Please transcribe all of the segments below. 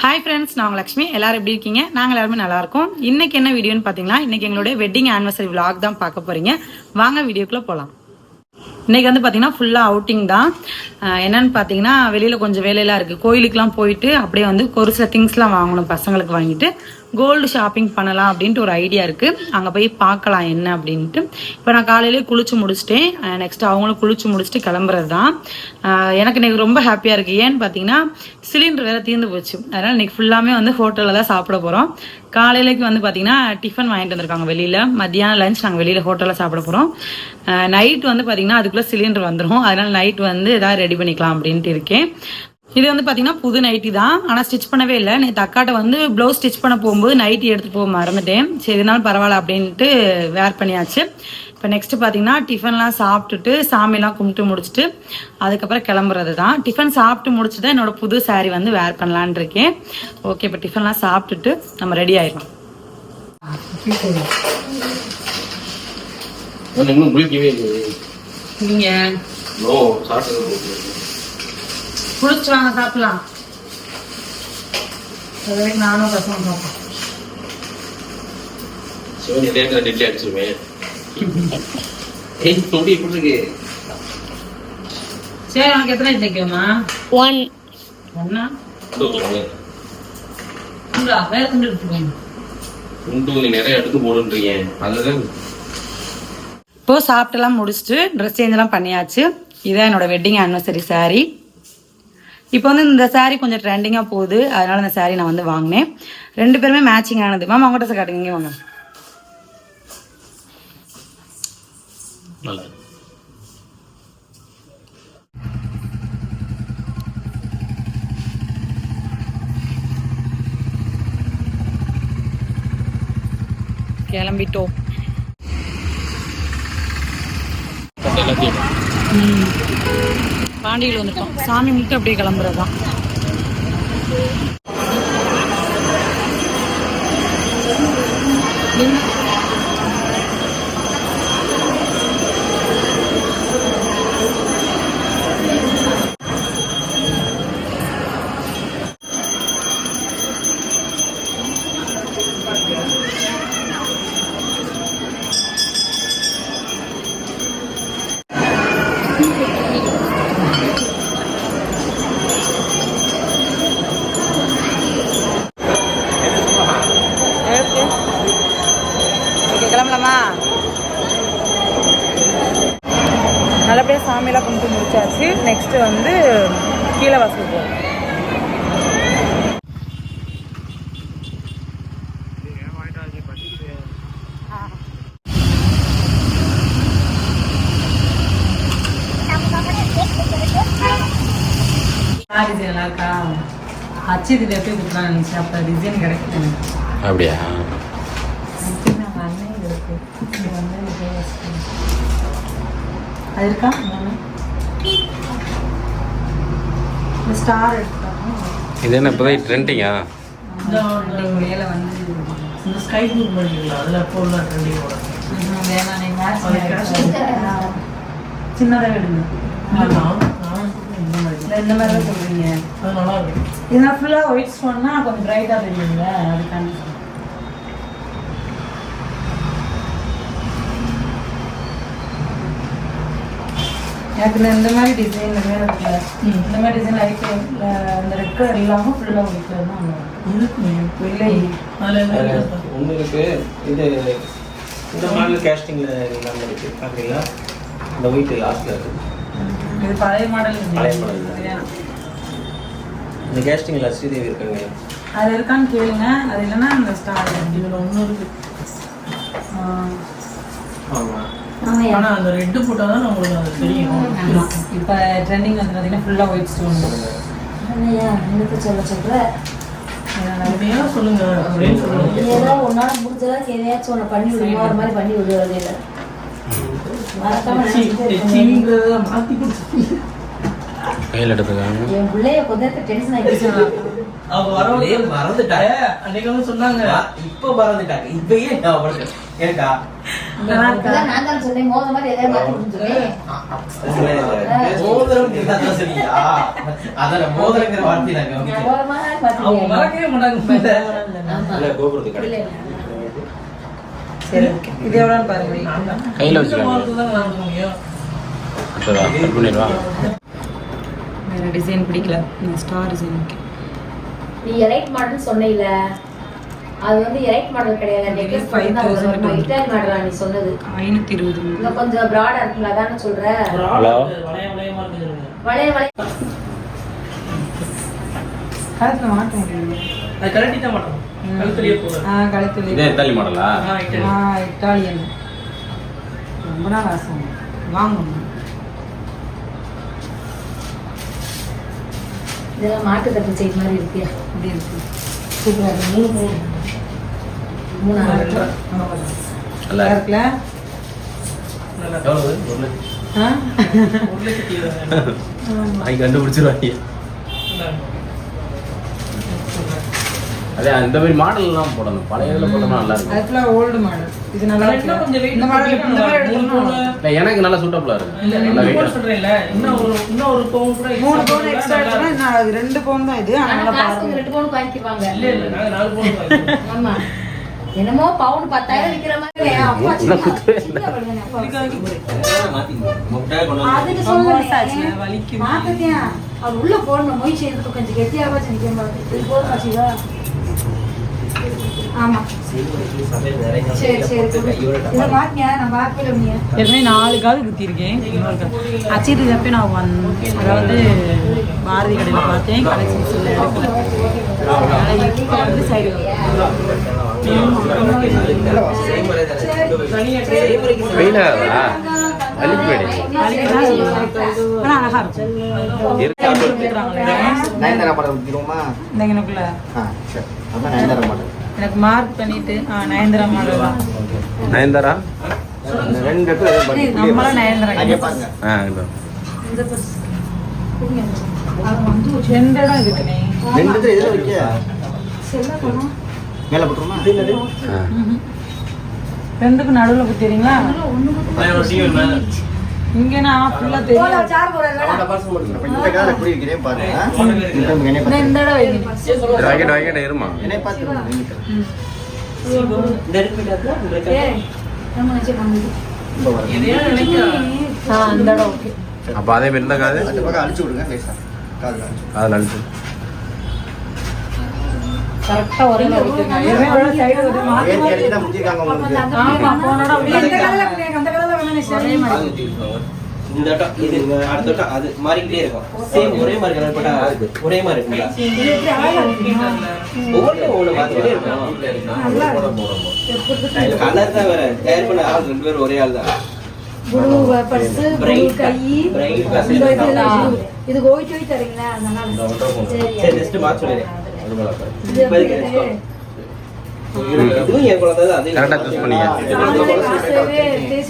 Hi friends நான் லக்ஷ்மி. எல்லாரும் எப்படி இருக்கீங்க? நாங்கள் எல்லாருமே நல்லா இருக்கோம். இன்னைக்கு என்ன வீடியோன்னு பார்த்தீங்கன்னா இன்னைக்கு எங்களுடைய வெட்டிங் ஆனிவர்சரி விலாக் தான் பார்க்க போறீங்க. வாங்க வீடியோக்குள்ள போகலாம் இன்னைக்கு வந்து பார்த்தீங்கன்னா ஃபுல்லாக அவுட்டிங் தான். என்னன்னு பார்த்தீங்கன்னா வெளியில் கொஞ்சம் வேலையெல்லாம் இருக்குது கோயிலுக்குலாம் போயிட்டு அப்படியே வந்து ஒரு சில திங்ஸ்லாம் வாங்கணும் பசங்களுக்கு வாங்கிட்டு. கோல்டு ஷாப்பிங் பண்ணலாம் அப்படின்ட்டு ஒரு ஐடியா இருக்குது அங்கே போய் பார்க்கலாம் என்ன அப்படின்ட்டு. இப்போ நான் காலையிலே குளிச்சு முடிச்சிட்டேன். நெக்ஸ்ட் அவங்களும் குளிச்சு முடிச்சுட்டு கிளம்புறது தான் எனக்கு இன்னைக்கு ரொம்ப ஹாப்பியாக இருக்குது ஏன்னு பார்த்தீங்கன்னா சிலிண்டர் வேற தீர்ந்து போச்சு. அதனால் இன்னைக்கு ஃபுல்லாமே வந்து ஹோட்டலில் தான் சாப்பிட போகிறோம் காலையிலேக்கு வந்து பார்த்தீங்கன்னா டிஃபன் வாங்கிட்டு வந்திருக்காங்க வெளியில். மத்தியானம் லஞ்ச் நாங்கள் வெளியில் ஹோட்டலில் சாப்பிட போகிறோம் நைட் வந்து பார்த்தீங்கன்னா அதுக்குள்ளே சிலிண்டர் வந்துடும் அதனால நைட் வந்து ஏதாவது ரெடி பண்ணிக்கலாம் அப்படின்ட்டு இருக்கேன். இது வந்து பார்த்தீங்கன்னா புது நைட்டி தான். ஆனால் ஸ்டிச் பண்ணவே இல்லை. நேற்று அக்காட்ட வந்து ப்ளவுஸ் ஸ்டிச் பண்ண போகும்போது நைட்டி எடுத்துகிட்டு போக மறந்துட்டேன். சரி இதனால பரவாயில்ல அப்படின்ட்டு வேர் பண்ணியாச்சு. இப்போ நெக்ஸ்ட் பார்த்தீங்கன்னா டிஃபன்லாம் சாப்பிட்டுட்டு சாமிலாம் கும்பிட்டு முடிச்சுட்டு அதுக்கப்புறம் கிளம்புறது தான் டிஃபன் சாப்பிட்டு முடிச்சுட்டு என்னோட புது saree வந்து வேர் பண்ணலான் இருக்கேன். ஓகே இப்போ டிஃபன்லாம் சாப்பிட்டுட்டு நம்ம ரெடி ஆயிடலாம். நீங்கள் நோ குளிச்சு வாங்க சாப்பிடலாம். அது வரைக்கும் நானும் பசங்க பார்ப்போம். சிவனி டெல்லி அடிச்சிருவேன் எப்படி இருக்கு? சரி உனக்கு எத்தனை தைக்குமா ஒன் ஒன்னா? சொல்லுங்க. துண்டா வேற துண்டு எடுத்துக்கோங்க துண்டு நீ நிறைய எடுத்து போடுன்றீங்க. அதுதான். இப்போ சாப்பிட்டுலாம் முடிச்சுட்டு ட்ரெஸ் சேஞ்ச் எல்லாம் பண்ணியாச்சு. இதான் என்னோட வெட்டிங் ஆனிவர்சரி saree. இப்போ வந்து இந்த saree கொஞ்சம் ட்ரெண்டிங்காக போகுது. அதனால இந்த saree நான் வந்து வாங்கினேன். ரெண்டு பேருமே மேட்சிங் ஆனது. மேம் அவங்ககிட்ட காட்டுங்க. இங்கே வாங்க. நல்லா. கிளம்பிட்டோம். எல்லாத்தையும் பாண்டியில் வந்துட்டோம் சாமி மட்டும் அப்படியே கிளம்புறது தான் you. முடிச்சாச்சு நெக்ஸ்ட் வந்து கீழே வாசல் போகும். டிசைன் இருக்கா? அச்சு எப்படி கொடுக்கலாம் நினச்சேன். அப்போ டிசைன் கிடைக்கும் எனக்கு அப்படியா? அது இருக்கா? ஸ்டார் இது என்ன இப்போதான் ட்ரெண்டிங்கா மேலே வந்து இந்த ஸ்கை ப்ளூ பண்ணிக்கலாம் அதில் அப்போ உள்ள ட்ரெண்டிங்கோட சின்னதாக எடுங்க. இந்த மாதிரி. சொல்கிறீங்க அது நல்லா இருக்கு இதெல்லாம் ஃபுல்லாக ஒயிட் ஸ்டோன்னா கொஞ்சம் பிரைட்டாக தெரியுங்க அதுக்காண்டி எனக்கு இந்த- இந்த மாதிரி டிசைன் இருக்குல்ல இந்த மாதிரி டிசைன் லைட் இந்த ரெட் கலர் இல்லாமல் ஃபுல்லாக ஒயிட் தான். இருக்கு இல்லை? ஒன்று இருக்கு இது இந்த மாடல் கேஸ்டிங்கில் இல்லாமல் இருக்கு. பார்க்குறீங்களா இந்த ஒயிட் லாஸ்ட்டில் இருக்கு. இது பழைய மாடல் பழைய model. இந்த கேஸ்டிங்கில் ஸ்ரீதேவி இருக்காங்க. அது இருக்கான்னு கேளுங்க. அது இல்லைன்னா அந்த ஸ்டார் இதில் ஒன்று இருக்கு. ஆமாம் ஆனால் அந்த ரெட்டு போட்டால் தான் நம்மளுக்கு அது தெரியும். இப்போ ட்ரெண்டிங் வந்து பார்த்தீங்கன்னா ஃபுல்லாக ஒயிட் ஸ்டோன் சொல்ல அப்படியா சொல்லுங்க. அப்படின்னு நீ சொல்லுங்க ஏதாவது உன்னால முடிஞ்சதா எதையாச்சும் ஒன்று பண்ணி விடுமா ஒரு மாதிரி பண்ணி விடுவது இல்லை மறக்காம கையில் எடுத்துக்காங்க. என் பிள்ளைய கொஞ்ச நேரத்துக்கு டென்ஷன் ஆகி அவங்க வரவங்க ஏய், மறந்துட்டாங்க. அன்னைக்கு வந்து சொன்னாங்க. இப்ப மறந்துட்டாங்க இப்பயே ஞாபகம் ஏன்டா மோதிரங்கிற வார்த்தை மாதிரி அவங்க மறக்கவே மாட்டாங்க. இல்ல கோபுரத்துக்கு சரி ஓகே இது எவ்வளோன்னு பாருங்க. கையில வேறு டிசைன் பிடிக்கல. இந்த ஸ்டார் டிசைன் ஓகே நீ எலைட் மாடல் சொன்னையில அது வந்து எலைட் மாடல் கிடையாது. இட்டாலி மாடலா நீ சொன்னது. ஐநூற்றி இருபது இன்னும் கொஞ்சம் ப்ராடா இருக்குல்ல அதானே சொல்ற? வளைய வளையமா இருக்குது வளைய வளைய. கழுத்தில் மாட்ட முடியும் கழட்டி தான் மாட்டோம் கழுத்துலயே போதும் ஆ கழுத்தில் இதே இத்தாலி மாடலா ஆ? இட்டு ஆ இட்டாலியன் ரொம்ப நாள் ஆசை. வாங்கணும். இதெல்லாம் மாட்டு கட்டு செய்த மாதிரி இருக்கியா இப்படி இருக்கு. சூப்பராக இருக்கு. மூணு மூணு. மூணாயிரம் நல்லா இருக்குல்ல? நல்லா எவ்வளவு ஒரு லட்சம். ஆ ஒரு லட்சத்தி இருபதாயிரம் வாங்கி கண்டுபிடிச்சிருவாங்க நல்லா அதே அந்த மாதிரி மாடல் எல்லாம் போடணும். பழைய இதுல போட்டோம்னா நல்லா இருக்கும். அதுக்குள்ள ஓல்டு மாடல் இது நல்லா இன்னும் இருக்கு கொஞ்சம் weight இந்த மாடல் இந்த மாதிரி எடுக்கணும் எனக்கு நல்லா சூட்டபிளா இருக்கு. இல்ல ரெண்டு பவுன் வெயிட் சொல்றேன்ல. இன்னும் ஒரு இன்னும் ஒரு பவுன் கூட மூணு பவுன் எக்ஸ்ட்ரா எடுத்தா நான் அது ரெண்டு பவுன் தான் இது. ஆனா காசு ரெண்டு பவுன் வாங்கிக்குவாங்க. இல்ல இல்ல நாங்க நாலு பவுன் ஆமா. என்னமோ பவுன் பத்தாயிரம் விக்கிற மாதிரி அப்பா அதுக்கு சொல்லுங்க. மாத்தத்தியா உள்ள போடணும். மொய் செய்யறதுக்கு கொஞ்சம் கெட்டியாவா நிக்க மாதிரி. இது போதுமா ஏற்கனவே நாலு காது குத்திருக்கேன் அச்சிட்டு தப்பி நான் ஒன் அதாவது பாரதி கடையில் பார்த்தேன். கலெக்ஷன்ஸில் எடுக்கல வந்து சைடு அழகா இருக்கும். நயன்தாரா படம் நயன்தாரா படம். எனக்கு மார்க் பண்ணிட்டு ஆ நயன்தரா மாடல் தான் நயன்தாரா ரெண்டு நம்மளும் நயன்தரா? ஆ இதோ. ரெண்டு இடம் இருக்குனே ரெண்டு இடத்துல எதில் வைக்க. மேலே போட்டுருமா? ஆ. ரெண்டுக்கு நடுவில் குத்திடுறீங்களா? இங்கே நான் ஃபுல்லாக தெரியும் சார் போடுறது அப்ப இந்த காலை வைக்கிறேன் பாருங்க இந்த என்னை இந்த என்னை. இந்த உங்களுக்கு நம்ம பண்ணுது ஆ அந்த ஓகே. அதே மாதிரி இருந்தா காது? அந்த பக்கம் அழிச்சு விடுங்க காது அழிச்சு கரெக்டாக ஒரே மாற்றி. இந்த வட்டம் இது அடுத்த வட்டம் அது மாறிக்கிட்டே இருக்கும். சேம் ஒரே மாதிரி கலர் போட்டா ஒரே மாதிரி இருக்குங்களா? ஒவ்வொன்றும் ஒவ்வொன்று மாத்திக்கிட்டே இருக்கும். கலர் தான் வேற. தயார் பண்ண ஆள் ரெண்டு பேரும் ஒரே ஆள் தான். ப்ளூ பர்ஸ் ப்ளூ கை. இது தரீங்களா? சரி நெக்ஸ்ட் சொல்லிடுறேன்.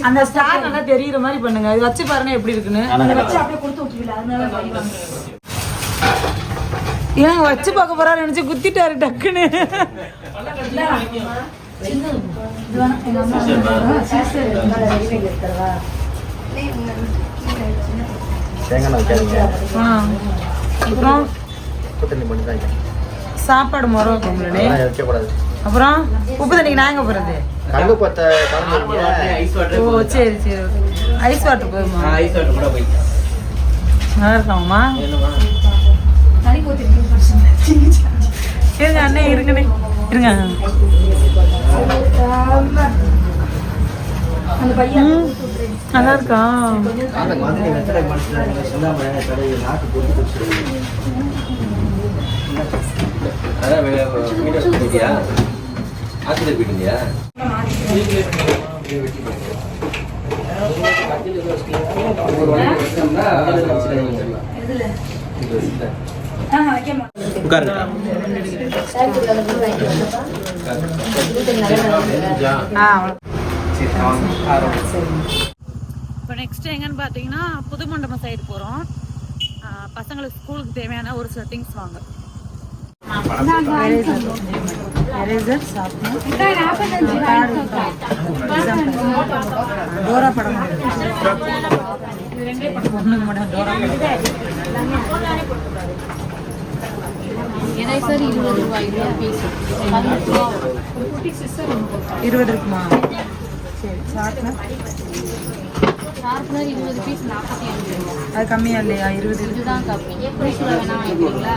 அந்த ஸ்டார் நல்லா தெரியுற மாதிரி பண்ணுங்க. இது வச்சு பாருங்க எப்படி இருக்குன்னு. அதை வச்சு அப்படியே கொடுத்து விட்டுருவீங்களா? அதனால பயமா. ஏன் வச்சு பார்க்க போறாரு நினைச்சு குத்திட்டாரு டக்குன்னு? தேங்காய். அப்புறம்? சாப்பாடு முறை வைக்கணும்லடே அதெல்லாம் வைக்கக்கூடாது. அப்புறம் உப்பு தண்ணிக்கு நான் எங்க போறது? கங்கு பத்தை ஓ வாட்டர் சரி சரி ஐஸ் வாட்டர் போதுமா? ஐஸ் வாட்டர் கூட போய் நல்லா பிரச்சனை. இருங்க அண்ணே இருங்கண்ணே. இருங்க. ஆமா. அந்த பையன் நல்லா இருக்கா? போயிட்டியா சரி இப்போ நெக்ஸ்ட் எங்கன்னு பார்த்தீங்கன்னா புது மண்டபம் சைடு போகிறோம் பசங்களுக்கு ஸ்கூலுக்கு தேவையான ஒரு சில திங்ஸ் வாங்க. டோரா படம் பொண்ணுக்கு மட்டும் டோரா சார் இருபது இருக்குமா சரி ஷார்ப்னர் ஷார்ப்னர் இருபது பீஸ் நாற்பத்தி அஞ்சு. ரூபா அது கம்மியா இல்லையா? இருபது. இருக்கு. இதுதான் கம்மி. பூசில் வேணா வாங்கிக்கிறீங்களா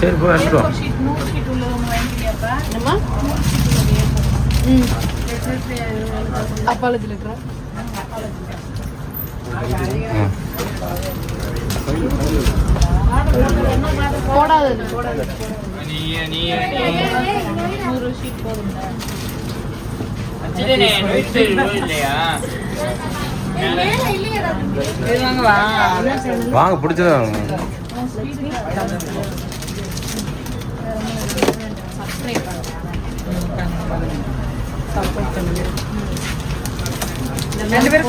சரி. போய் எடுத்துருவோம் என்னம்மா அப்பாலத்தில் வாங்கவா வாங்க பிடிச்சது? ரெண்டு மாதிரி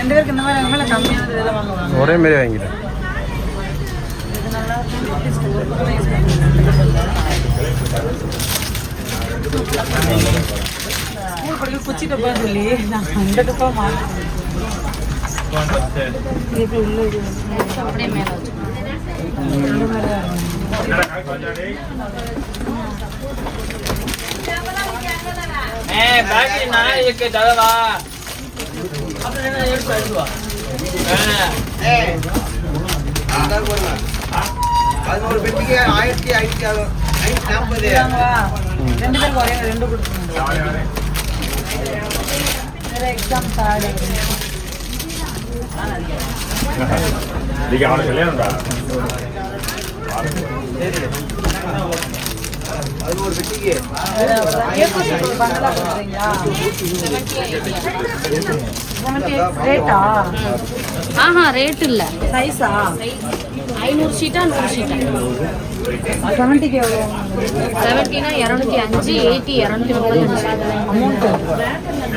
ரெண்டு பேருக்கு இந்த மாதிரி வாங்க கம்மியானது இதில் வாங்குவாங்க ஒரே மாரி வாங்கிட்டேன் ஸ்கூல் படிக்க குச்சி டப்பா சொல்லி நான் அந்த டப்பா மாட்டேன் அப்படியே மேலே வச்சுக்கோங்க பதினோரு பெட்டிக்கு ஆயிரத்தி ஐநூத்தி அறு- ஐநூத்தி நாற்பது ரெண்டு பேருக்கு ஒரே ரெண்டு கொடுத்துருங்க வேற எக்ஸாம் பதினோரு பெட்டிக்கு கொடுக்குறீங்களா ரேட்டா ஆஹா ரேட் இல்லை. சைஸா ஐநூறு ஷீட்டா நூறு ஷீட்டா செவன்ட்டிக்கு எவ்வளோ செவன்ட்டினா இரநூத்தி அஞ்சு எயிட்டி இரநூத்தி முப்பத்தஞ்சு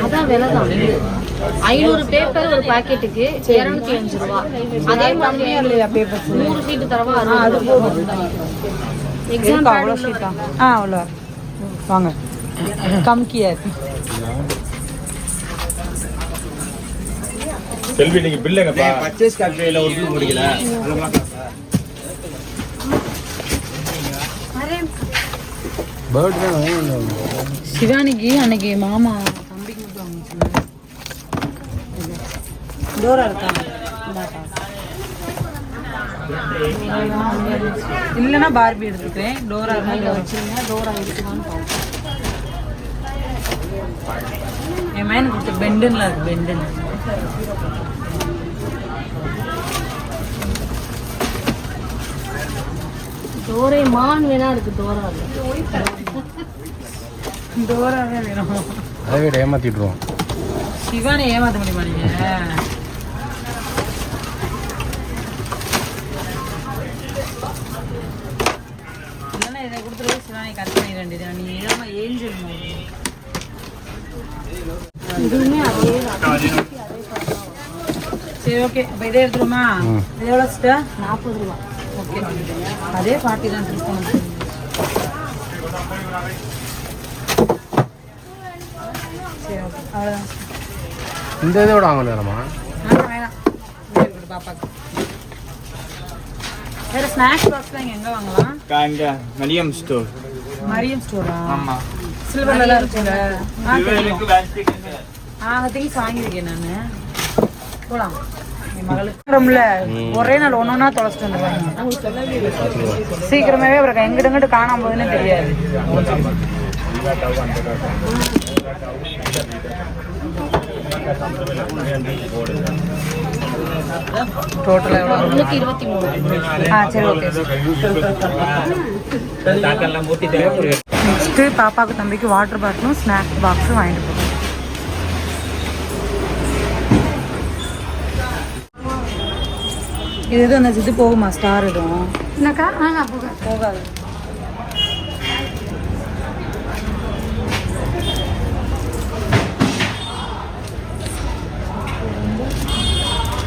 அதான் விலை தான் ஐநூறு பேப்பர் ஒரு பாக்கெட்டுக்கு இரநூத்தி அஞ்சு ரூபா. அதே மாதிரி கம்மியா இல்லையா பேப்பர்ஸ் நூறு ஷீட்டு தரவா அது போதும். எக்ஸாம் அவ்வளோ ஷீட்டா ஆ அவ்வளோ வாங்க. கம் கியர் செல்வி நீங்க பில்லுங்கப்பா பர்ச்சேஸ் கால்குலேல ஒரு பில் முடிக்கல அதை பார்க்கலாம் சார் பேர்ட் தான் வாங்கணும் சிவானிக்கு அன்னைக்கு மாமா தம்பிக்கு மட்டும் வாங்க சொன்னாங்க டோரா இருக்கா? இல்லைன்னா பார்பி எடுத்துக்கிறேன். டோரா இருந்தா வச்சுருங்க. டோரா இருக்குமான்னு பார்ப்போம். என் மேன் கொடுத்த பெண்டுன்னு பெண்டுன்னு. டோரே மான் வேணா இருக்கு டோரா டோராவே வேணும். அதை விட ஏமாத்திட்டுருவோம் சிவானை ஏமாத்த முடியுமா நீங்க? இதை கொடுத்துட்டு சிவானை கட் பண்ணிட வேண்டியது நீ இல்லாம ஏஞ்சல் மாதிரி இதுவுமே அதே தான். சரி ஓகே அப்போ இதே எடுத்துருமா இது எவ்வளோ நாற்பது ரூபா. அதே ஃபார்ட்டி தான் அவ்வளோதான் இந்த இதோட வாங்கணும் வேணாமா. வேணாம் பாப்பாக்கு. வேறு ஸ்நாக்ஸ் பாக்ஸ்லாம் இங்கே எங்கே வாங்கலாம்? இங்க மலியம் ஸ்டோர் மரியம் ஸ்டோரா ஆமா. இருக்குல்ல ஆ தெரியும். ஆ திங்ஸ் வாங்கியிருக்கேன் நான். போகலாம் என் மகளுக்கு. ரூம்ல ஒரே நாள் ஒன்று ஒன்றா தொலைச்சிட்டு வந்துருவாங்க சீக்கிரமாவே அப்புறம் எங்கிட்ட எங்கிட்ட காணாம போகுதுன்னு தெரியாது. டோட்டலாக எவ்வளோ முந்நூற்றி இருபத்தி மூணு. ஆ சரி ஓகே நெக்ஸ்ட்டு பாப்பாவுக்கு தம்பிக்கு வாட்டர் பாட்டிலும் ஸ்நாக்ஸ் பாக்ஸும் வாங்கிட்டு போகிறோம் இது எதுவும் அந்த இது போகுமா? ஸ்டார் எதுவும் என்னக்கா ஆ போகாது போகாது.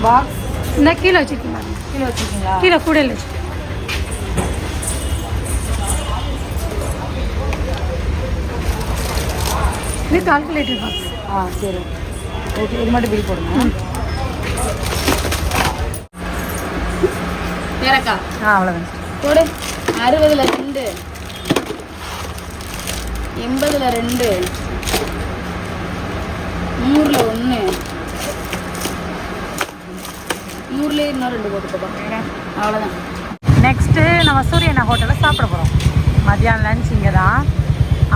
பாக்ஸ் என்ன கீழே வச்சுருக்கீங்களா? கீழே வச்சுருக்கீங்களா? கீழே கூடையில் வச்சுருக்கேன் இது கால்குலேட்டர் பாக்ஸ் ஆ சரி. ஓகே இது மட்டும் பில் போடுங்க. வேறக்கா ஆ அவ்வளோதான் போடு. அறுபதுல ரெண்டு. எண்பதுல ரெண்டு. நூறுல ஒன்று நூறுலேயே இன்னும் ரெண்டு போட்டுக்கோப்பா அவ்வளோதான் நெக்ஸ்ட்டு நம்ம சூரியனா ஹோட்டலில் சாப்பிட போகிறோம் மதியானம் லஞ்ச் இங்கே தான்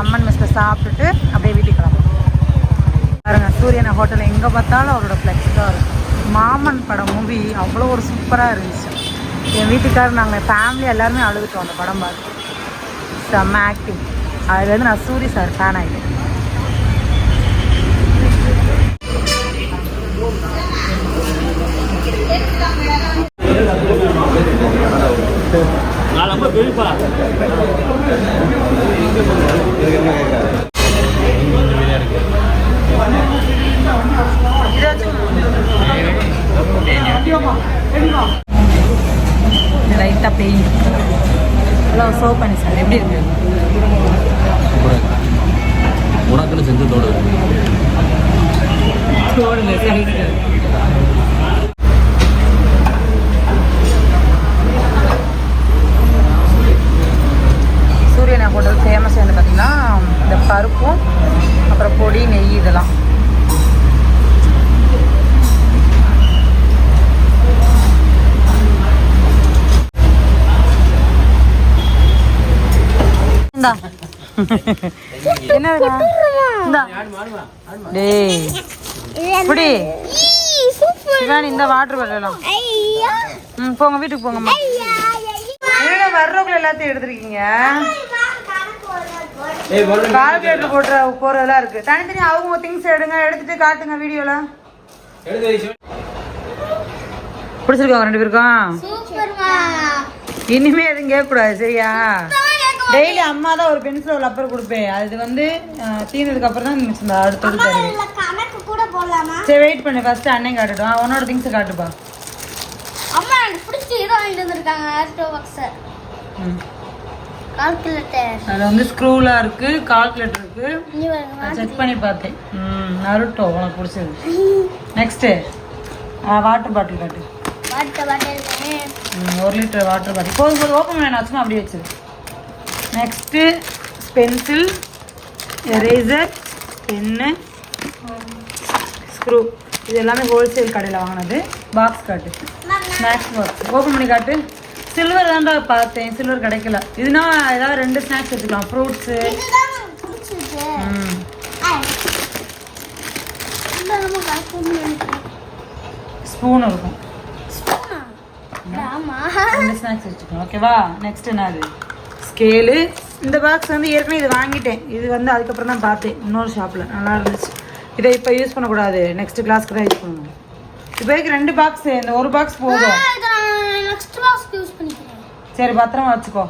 அம்மன் மெஸ்ஸில் சாப்பிட்டுட்டு அப்படியே வீட்டுக்கு கிளம்புறோம். பாருங்க சூரியனா ஹோட்டல் எங்கே பார்த்தாலும் அவரோட ஃப்ளெக்ஸ் தான் இருக்கும். மாமன் படம் மூவி அவ்வளோ ஒரு சூப்பராக இருந்துச்சு. என் வீட்டுக்காரர் நாங்கள் ஃபேமிலி எல்லாருமே அழுதுட்டோம் அந்த படம் பார்த்து. செம்ம ஆக்டிங் அதுலேருந்து நான் சூரி சார் ஃபேன் ஆகிட்டேன் லைட்டாக பெயின் எல்லாம் சர்வ் பண்ணி சார் எப்படி இருக்கு உனக்குன்னு செஞ்சு தோடு தோடுங்க சைடு ஹோட்டல் ஃபேமஸ் வந்து பார்த்தீங்கன்னா இந்த பருப்பும் அப்புறம் பொடி நெய் இதெல்லாம். இந்தா. வாட்டர் வரலாம் போங்க வீட்டுக்கு போங்கம்மா. வர்றவங்களை எல்லாத்தையும் எடுத்துருக்கீங்க? கால்குலேட்டர் போடுற போறதெல்லாம் இருக்கு. தனித்தனி அவங்க திங்ஸ் எடுங்க எடுத்துட்டு காட்டுங்க வீடியோல. பிடிச்சிருக்காங்க ரெண்டு பேருக்கும்? இனிமே எதுவும் கேட்கக்கூடாது சரியா? டெய்லி அம்மா தான் ஒரு பென்சில் ஒரு கொடுப்பேன். அது வந்து தீர்ந்ததுக்கு அப்புறம் தான் மிச்சம் கூட போடலாமா? சரி வெயிட் பண்ணு. ஃபர்ஸ்ட் அண்ணன் காட்டுட்டோம். உன்னோட திங்ஸ் காட்டுப்பா அம்மா எனக்கு பிடிச்ச இதை வாங்கிட்டு வந்திருக்காங்க ஆஸ்ட்ரோ பாக்ஸ் ம். கால்குலேட்டர் அதுல வந்து ஸ்க்ரூலாம் இருக்கு கால்குலேட்டர் இருக்கு. செக் பண்ணி பார்த்தேன். ம் நருட்டோ உனக்கு பிடிச்சது. நெக்ஸ்ட்டு வாட்டர் பாட்டில் காட்டு ஒரு லிட்டர் வாட்டர் பாட்டில் போதும் போதும் ஓப்பன் வேணாம் சும்மா அப்படியே வச்சிரு. Next pencil eraser pen screw இது எல்லாமே ஹோல்சேல் கடையில் வாங்கினது. பாக்ஸ் காட்டு. ஸ்நாக்ஸ் பாக்ஸ் ஓப்பன் பண்ணி காட்டு. சில்வர் தான்டா பார்த்தேன். சில்வர் கிடைக்கல. இதுனா ஏதாவது ரெண்டு ஸ்நாக்ஸ் வச்சுக்கலாம் ஃப்ரூட்ஸு ஸ்பூன் இருக்கும். ஆமா. ரெண்டு ஸ்நாக்ஸ் வச்சுக்கலாம் ஓகேவா நெக்ஸ்ட் என்னது? ஸ்கேலு இந்த பாக்ஸ் வந்து ஏற்கனவே இது வாங்கிட்டேன். இது வந்து அதுக்கப்புறம் தான் பார்த்தேன். இன்னொரு ஷாப்பில் நல்லா இருந்துச்சு. இதை இப்போ யூஸ் பண்ணக்கூடாது. நெக்ஸ்ட் கிளாஸ்க்கு தான் யூஸ் பண்ணணும். இப்போதைக்கு ரெண்டு பாக்ஸ் இந்த ஒரு பாக்ஸ் போதும். நெக்ஸ்ட் பாக்ஸ்க்கு யூஸ் சரி பத்திரமா வச்சுக்கோ.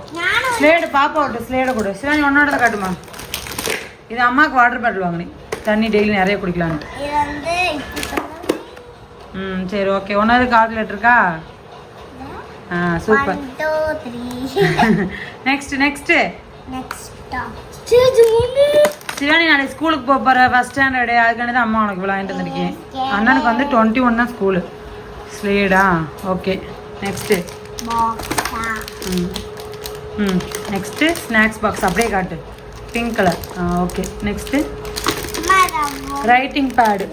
ஸ்லேடு பாப்பா விட்டு ஸ்லேடை கொடு. சிவானி உன்னோட காட்டுமா? இது அம்மாவுக்கு வாட்டர் பாட்டில் வாங்கினேன் தண்ணி டெய்லி நிறைய பண்ணா ம் சரி ஓகே ஒன்றாவது கால்குலேட் இருக்கா? ஆ சூப்பர் நெக்ஸ்ட் நெக்ஸ்ட் சிவானி நாளைக்கு ஸ்கூலுக்கு போக போகிற ஃபஸ்ட் ஸ்டாண்டர்டு அதுக்காண்டி தான் அம்மா உனக்கு வாங்கிட்டு வந்திருக்கேன். அண்ணனுக்கு வந்து டுவெண்ட்டி ஒன் தான் ஸ்கூலு ஸ்லேடா ஓகே நெக்ஸ்ட்டு ம் ம் நெக்ஸ்ட்டு ஸ்நாக்ஸ் பாக்ஸ் அப்படியே காட்டு. பிங்க் கலர் ஆ ஓகே நெக்ஸ்ட்டு ரைட்டிங் பேடு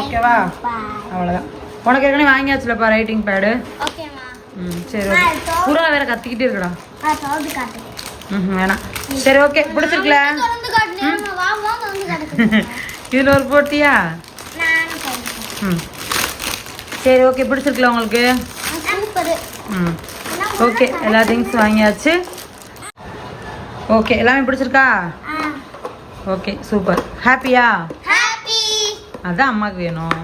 ஓகேவா அவ்வளோதான் உனக்கு ஏற்கனவே வாங்கியாச்சுலப்பா ரைட்டிங் பேடு ம். சரி ஓகே புறா வேற கத்திக்கிட்டே இருக்கடா. ம் வேணாம். சரி ஓகே பிடிச்சிருக்கல? இதில் ஒரு போட்டியா? ம். சரி ஓகே பிடிச்சிருக்கல உங்களுக்கு? ம். ஓகே எல்லா திங்ஸ் வாங்கியாச்சு. ஓகே எல்லாமே பிடிச்சிருக்கா? Okay super. ஹாப்பியா ஹாப்பி அதான் அம்மாவுக்கு வேணும்.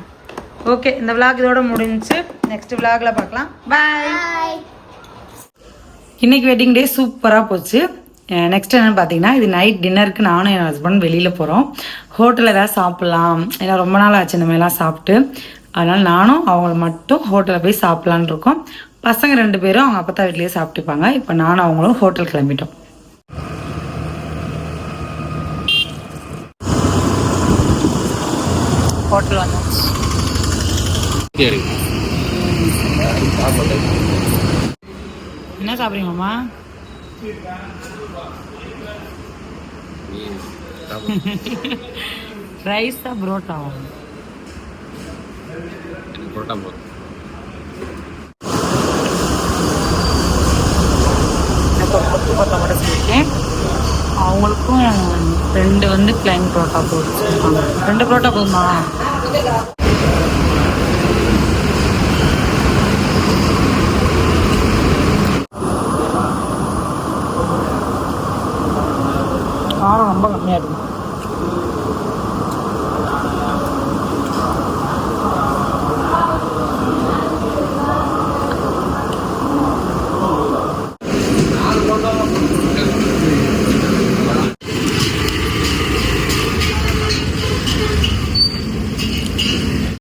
ஓகே இந்த விளாக் இதோட முடிஞ்சுச்சு நெக்ஸ்ட் விளாக்ல பார்க்கலாம். பாய் இன்னைக்கு வெட்டிங் டே சூப்பராக போச்சு. நெக்ஸ்ட் என்னன்னு பார்த்தீங்கன்னா இது நைட் டின்னருக்கு நானும் என் ஹஸ்பண்ட் வெளியில் போகிறோம் ஹோட்டலில் ஏதாவது சாப்பிட்லாம். ஏன்னா ரொம்ப நாள் ஆச்சு இந்த மாதிரிலாம் சாப்பிட்டு. அதனால் நானும் அவங்கள மட்டும் ஹோட்டலில் போய் சாப்பிட்லான்னு இருக்கோம். பசங்க ரெண்டு பேரும் அவங்க அப்பத்தா வீட்லேயே சாப்பிட்டுப்பாங்க. இப்போ நானும் அவங்களும் ஹோட்டல் கிளம்பிட்டோம். ஹோட்டல் வந்தாச்சு. சரி என்ன சாப்பிட்றீங்க மாமா? ரைஸா புரோட்டாவா புரோட்டா போதும் எனக்கு ஒரு கொத்து பரோட்டா மட்டும் சொல்லியிருக்கேன் அவங்களுக்கும் ரெண்டு வந்து பிளைன் பரோட்டா போட்டு ரெண்டு பரோட்டா போதுமா? காரம் ரொம்ப கம்மியாக இருக்கும்